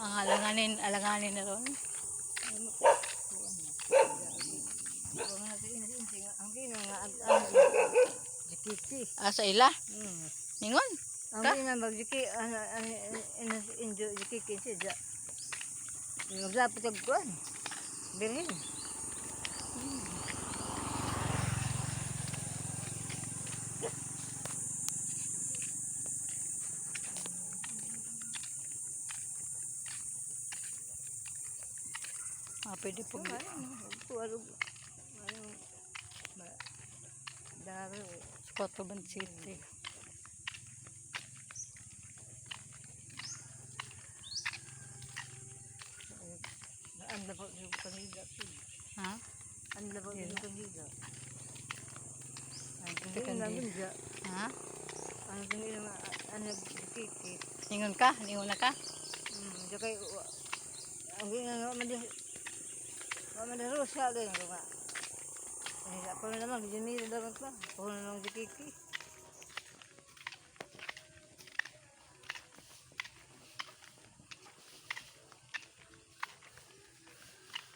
alanganin, alanganin na ron. Ang ang ang. Ah, sa ila. Hmm. Ningon. Ang Ka? gina magjiki ano ano ina injo jikiki siya. Yung dapat ang kuan. Birhin. Ah, pwede po. Ano ano ano Daro. Cotaban City. Ang labo yung kanila. Ha? Ang labo yung kanila. Ang Teka, kanila hindi. namin dyan. Ha? Ang kanila nga ano jikiki. Ningon ka? Ningon na ka? Hmm, kay ang gina nga man Pamela rusak deh rumah nggak. Eh, nggak pamela mah dalam apa? Pamela mah jekiki.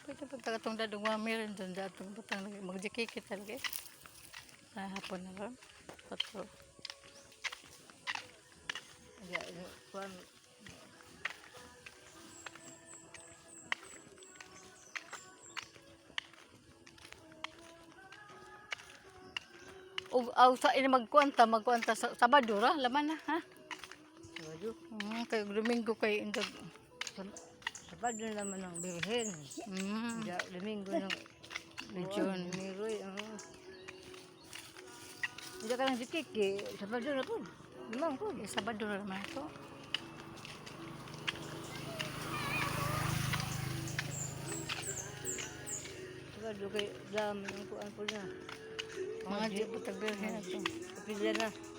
Pwede pa talaga itong dadong dan dyan dyan itong batang magjikiki talaga. Nah, Sa hapon ya, ya, na lang. Pato. O, aw, sa ina magkuanta, magkuanta sa Sabado ra, laman na, ha? Sabado. Hmm, kay Domingo kay indog. Sab- Sabado naman ng birhen. Hmm. Diyan, Domingo ng Legion. Miroy, oo. Diyan ka lang jikiki. Sabado na po. Limang po. Eh, Sabado ra naman ito. Sabado kay dami ng kuan po na. mga jeep, tagal na ito. Pila na.